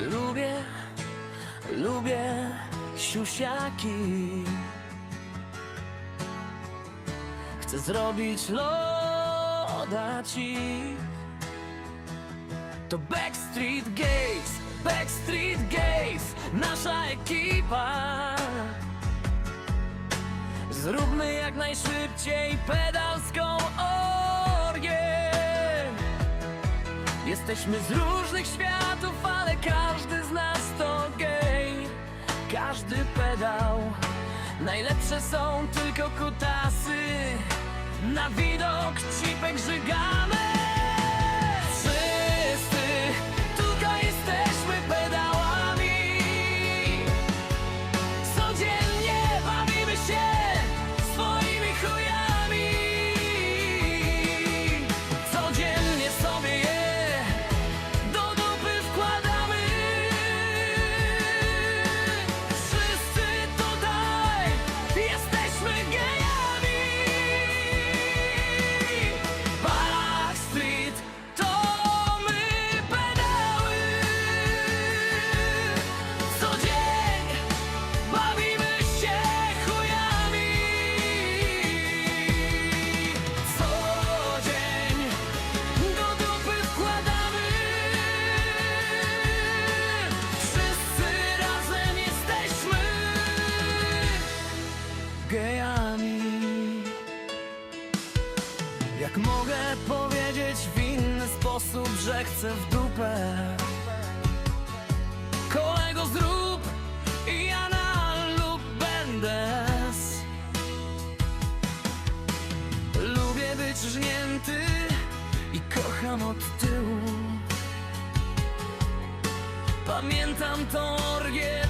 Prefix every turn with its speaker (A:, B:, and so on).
A: Lubię, lubię siusiaki. Chcę zrobić loda ci. To Backstreet Gays, Backstreet Gays Nasza ekipa. Zróbmy jak najszybciej pedalską orgię. Jesteśmy z różnych światów, każdy z nas to gej. Każdy pedał. Najlepsze są tylko kutasy. Na widok cipek żygamy powiedzieć w inny sposób, że chcę w dupę. Kolego zrób i ja na lub będę Lubię być żnięty i kocham od tyłu. Pamiętam tą orgię